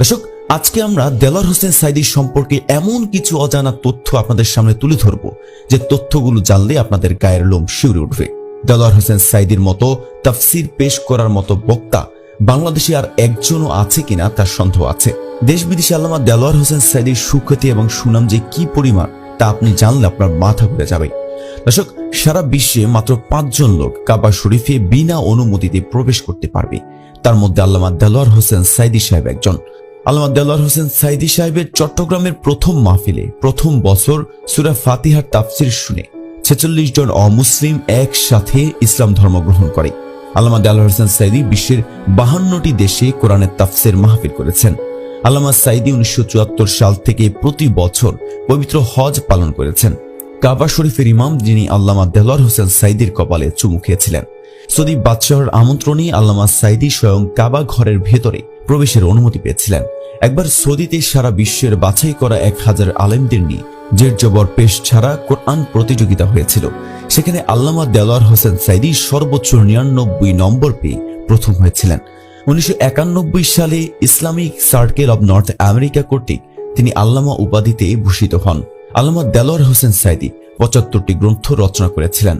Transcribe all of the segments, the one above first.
দর্শক, আজকে আমরা দেলার হোসেন সাইদি সম্পর্কে এমন কিছু অজানা তথ্য আপনাদের সামনে তুলে ধরব, যে তথ্যগুলো জানলে আপনাদের গায়ের লোম শিউরে উঠবে। দেলার হোসেন সাইদির মতো তাফসির পেশ করার মতো বক্তা বাংলাদেশে আর একজনও আছে কিনা তার সন্দেহ আছে। দেশ বিদেশে আল্লামা দেলোয়ার হোসেন সাইদির সুখ্যাতি এবং সুনাম যে কি পরিমাণ, তা আপনি জানলে আপনার মাথা ঘুরে যাবে। দর্শক, সারা বিশ্বে মাত্র পাঁচজন লোক কাবা শরীফে বিনা অনুমতিতে প্রবেশ করতে পারবে। তার মধ্যে আল্লামা দেলোয়ার হোসেন সাইদি সাহেব একজন। আল্লামা দেলোয়ার হোসেন সাইদি সাহেবের চট্টগ্রামের প্রথম মাহফিলে, প্রথম বছর সুরা ফাতিহার তাফসির শুনে ছেচল্লিশ জন অমুসলিম একসাথে ইসলাম ধর্ম গ্রহণ করে। আল্লামা দেলোয়ার হোসেন সাইদি বিশ্বের বাহান্নটি দেশে কোরআনের তাফসির মাহফিল করেছেন। আল্লামা সাইদি উনিশশো চুয়াত্তর সাল থেকে প্রতি বছর পবিত্র হজ পালন করেছেন। কাবা শরীফের ইমাম যিনি আল্লামা দেলোয়ার হোসেন সাইদির কপালে চুমু খেয়েছিলেন। সৌদি বাদশাহর আমন্ত্রণে আল্লামা সাইদি স্বয়ং কাবা ঘরের ভেতরে প্রবেশের অনুমতি পেয়েছিলেন। একবার সৌদিতে সারা বিশ্বের বাছাই করা এক হাজার আলেমদের নিয়ে জের জবর পেশ ছাড়া কোরআন প্রতিযোগিতা হয়েছিল। সেখানে আল্লামা দেলোয়ার হোসেন সাইদি সর্বোচ্চ নিরানব্বই নম্বর পেয়ে প্রথম হয়েছিলেন। উনিশশো একানব্বই সালে Islamic circle of North America কর্তৃক তিনি আল্লামা উপাধিতে ভূষিত হন। আল্লামা দেলোয়ার হোসেন সাইদি পঁচাত্তরটি গ্রন্থ রচনা করেছিলেন।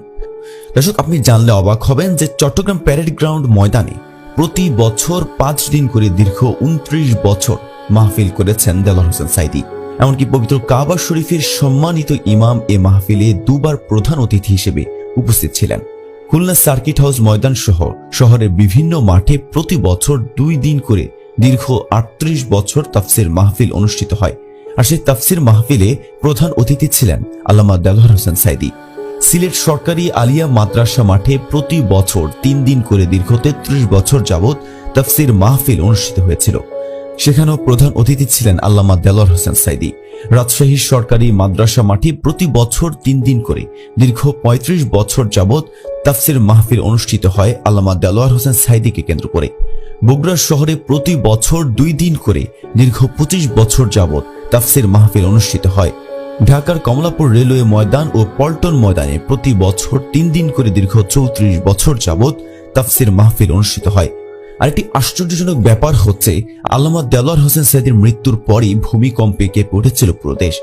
দর্শক, আপনি জানলে অবাক হবেন যে চট্টগ্রাম প্যারেড গ্রাউন্ড ময়দানে প্রতি বছর পাঁচ দিন করে দীর্ঘ উনত্রিশ বছর মাহফিল করেছেন দেলোয়ার হোসেন সাইদি। এমনকি পবিত্র কাবা শরীফের সম্মানিত ইমাম এ মাহফিলে দুবার প্রধান অতিথি হিসেবে উপস্থিত ছিলেন। খুলনা সার্কিট হাউস ময়দান সহ শহরের বিভিন্ন মাঠে প্রতি বছর দুই দিন করে দীর্ঘ আটত্রিশ বছর তাফসির মাহফিল অনুষ্ঠিত হয়। আর সেই তাফসির মাহফিলে প্রধান অতিথি ছিলেন আল্লামা দেলোয়ার হোসেন সাইদি। সিলেট সরকারি আলিয়া মাদ্রাসা মাঠে প্রতি বছর তিন দিন করে দীর্ঘ তেত্রিশ বছর যাবৎ তাফসির মাহফিল অনুষ্ঠিত হয়েছিল। সেখানেও প্রধান অতিথি ছিলেন আল্লামা দেলোয়ার হোসেন সাইদি। রাজশাহী সরকারি মাদ্রাসা মাঠে প্রতি বছর তিন দিন করে দীর্ঘ ৩৫ বছর যাবৎ তাফসির মাহফিল অনুষ্ঠিত হয় আল্লামা দেলোয়ার হোসেন সাইদিকে কেন্দ্র করে। বগুড়া শহরে প্রতি বছর দুই দিন করে দীর্ঘ ২৫ বছর যাবৎ তাফসির মাহফিল অনুষ্ঠিত হয়। ঢাকার কমলাপুর রেলওয়ে ময়দান ও পল্টন ময়দানে প্রতি বছর তিন দিন করে দীর্ঘ চৌত্রিশ বছর যাবৎ তাফসির মাহফিল অনুষ্ঠিত হয়। আরেকটি আশ্চর্যজনক ব্যাপার হচ্ছে আল্লামা দেলোয়ার হোসেন সাইদির মৃত্যুর পরই ভূমিকম্পে কেঁপে উঠেছিল পুরো দেশ।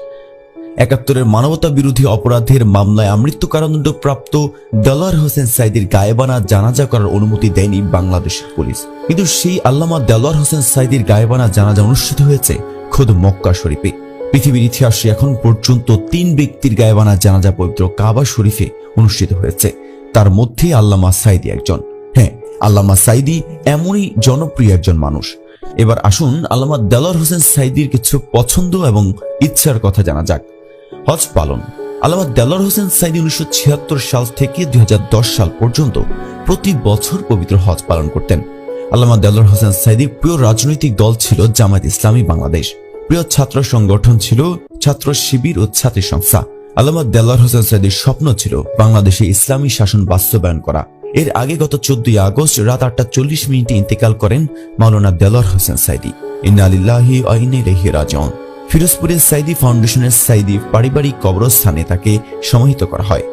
একাত্তরের মানবতা বিরোধী অপরাধের মামলায় আমৃত্যু কারাদণ্ড প্রাপ্ত দেলোয়ার হোসেন সাইদির গায়েবানা জানাজা করার অনুমতি দেয়নি বাংলাদেশের পুলিশ। কিন্তু সেই আল্লামা দেলোয়ার হোসেন সাইদির গায়েবানা জানাজা অনুষ্ঠিত হয়েছে খোদ মক্কা শরীফে। পৃথিবীর ইতিহাসে এখন পর্যন্ত তিন ব্যক্তির গায়েবানা জানাজা পবিত্র কাবা শরীফে অনুষ্ঠিত হয়েছে। তার মধ্যে আল্লামা সাইদি একজন। হ্যাঁ আল্লামা সাইদি এমনই জনপ্রিয় একজন মানুষ। এবার আসুন আল্লামা দেলোয়ার হোসেন সাইদির কিছু পছন্দ এবং ইচ্ছার কথা জানা যাক। হজ পালন। আল্লামা দেলোয়ার হোসেন সাইদি উনিশশো ছিয়াত্তর সাল থেকে দুই হাজার দশ সাল পর্যন্ত প্রতি বছর পবিত্র হজ পালন করতেন। আল্লামা দেলোয়ার হোসেন সাইদির প্রিয় রাজনৈতিক দল ছিল জামায়াত ইসলামী বাংলাদেশ। প্রিয় ছাত্র সংগঠন ছিল ছাত্র শিবির ও ছাত্রী সংস্থা। আল্লামা দেলোয়ার হোসেন সাইদির স্বপ্ন ছিল বাংলাদেশে ইসলামী শাসন বাস্তবায়ন করা। এর আগে গত চোদ্দই আগস্ট রাত আটটা চল্লিশ মিনিটে ইন্তেকাল করেন মাওলানা দেলোয়ার হোসেন সাইদি। ফিরোজপুরের সাইদি ফাউন্ডেশনের সাইদি পারিবারিক কবরস্থানে তাকে সমাহিত করা হয়।